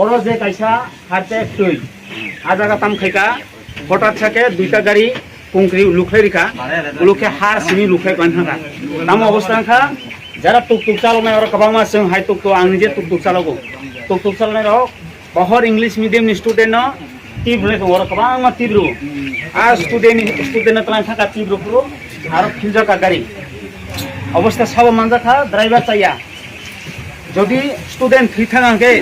ওরও যে কাইসা হাতে একটুই আধা কাতাম খাইকা হঠাৎ থাকে, দুইটা গাড়ি কুঙ্করি লুখে রেখা লুখে হার সিমি লুখে কান থাকা তাম অবস্থা খা যারা টুকটুক চালনায় ওরা কবা মাস হাই টুকটুক, আং নিজে টুকটুক চালকও টুকটুক চালনায় রক বহর ইংলিশ মিডিয়াম স্টুডেন্ট তীব্র ওরা কবা মা তীব্র। আর স্টুডেন্ট স্টুডেন্ট তালান থাকা তীব্র পুরো। আর ফিল্ডার গাড়ি। অবস্থা সব মানজা খা ড্রাইভার চাইয়া। যদি স্টুডেন্ট ফ্রি থাকে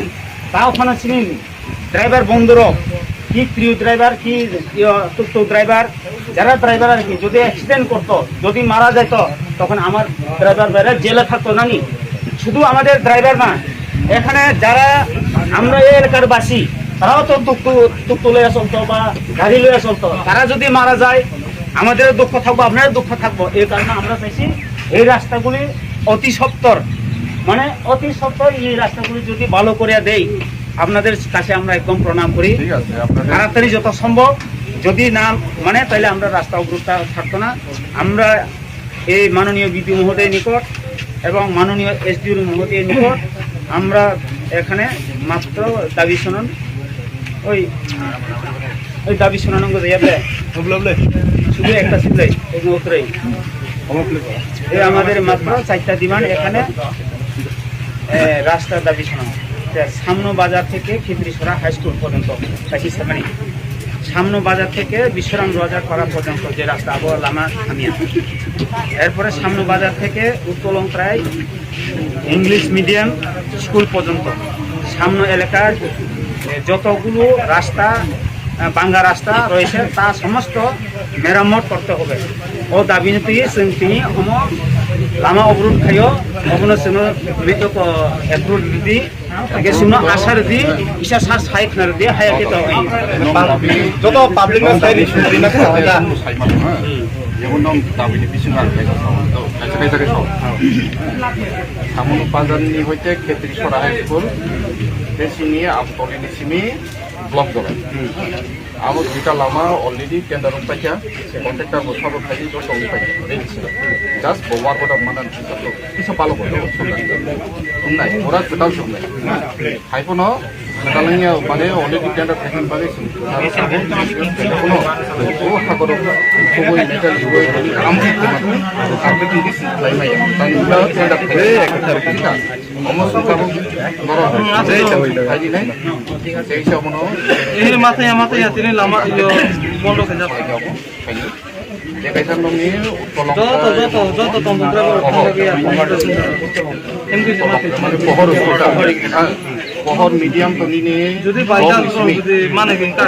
তা ওখানে চিনি ড্রাইভার বন্ধুর কি প্রিয় ড্রাইভার কি টুকটুক ড্রাইভার যারা ড্রাইভার আর কি, যদি অ্যাক্সিডেন্ট করতো, যদি মারা যেত, তখন আমার ড্রাইভার বাইরে জেলে থাকতো নানি শুধু আমাদের ড্রাইভার না, এখানে যারা আমরা এই এলাকার বাসী তারাও তো টুকটুক টুকটুক লইয়া চলতো বা গাড়ি লইয়া চলতো। তারা যদি মারা যায় আমাদের দুঃখ থাকব, আপনারও দুঃখ থাকব। এই কারণে আমরা চাইছি এই রাস্তাগুলি অতি সত্তর মানে অতি সত্তর এই রাস্তাগুলি যদি ভালো করে দেই আপনাদের কাছে আমরা একদম প্রণাম করি। তাড়াতাড়ি যত সম্ভব যদি না মানে তাহলে আমরা রাস্তা অবরোধটা থাকতো না। আমরা এই মাননীয় বিদ্যুৎ মহোদয় নিকট এবং মাননীয় এসডিওর মহোদয় নিকট আমরা এখানে মাত্র দাবি শুনুন। ওই ওই দাবি শোনানো যাবে শুধু একটা সিলাই এই আমাদের মাত্র চারটা ডিমান্ড এখানে। রাস্তার দাবি শোনানো তা সামনো বাজার থেকে খিদ্রিসরা হাই স্কুল পর্যন্ত সেখানে সামনো বাজার থেকে বিশ্বরাম বাজার করা পর্যন্ত যে রাস্তা, আবহাওয়া লামা খামিয়া এরপরে সামনো বাজার থেকে উত্তোলন প্রায় ইংলিশ মিডিয়াম স্কুল পর্যন্ত। সামনে এলাকার যতগুলো রাস্তা ভাঙ্গা রাস্তা রয়েছে, তা সমস্ত মেরামত করতে হবে। ও দাবি নীতি lama obrun kayo obrun sino mito ko aprul di age sino asar di isa sa sai khnar di haya ke tawi joto public na sai di na ko ta যেমন নাম দাবি বিশন আর কাইসা সামান তো কাইসা কাইসা কাইসা সামান উপাদান নি হইতে ক্ষেত্রে সরাহে ফুল বেশি নিয়ে আমতলি নিসিমি ব্লক দলে আমার দুইটা লামা অলরেডি টেন্ডার পাইছে। কন্ট্রাক্টর বসাব থাকি তো সঙ্গে পাইছি জাস্ট বোমার কথা মানে কিছু পালো নাই ওরা টোটাল শুননাই হাইফোনো মেটালাঙিয়া মানে অলরেডি টেন্ডার থাকেন বাগে কোনো ও হাকর খুবই মেটাল একটা যেই নাই সেই সব মনো এই মাথায় মাথায় লামা বন্ধ হয়ে যাবে উত্তলং যত যত যত তন্ত্র পহর পহর মিডিয়াম তো নিনে যদি বাই চান্স যদি মানে কিন্তু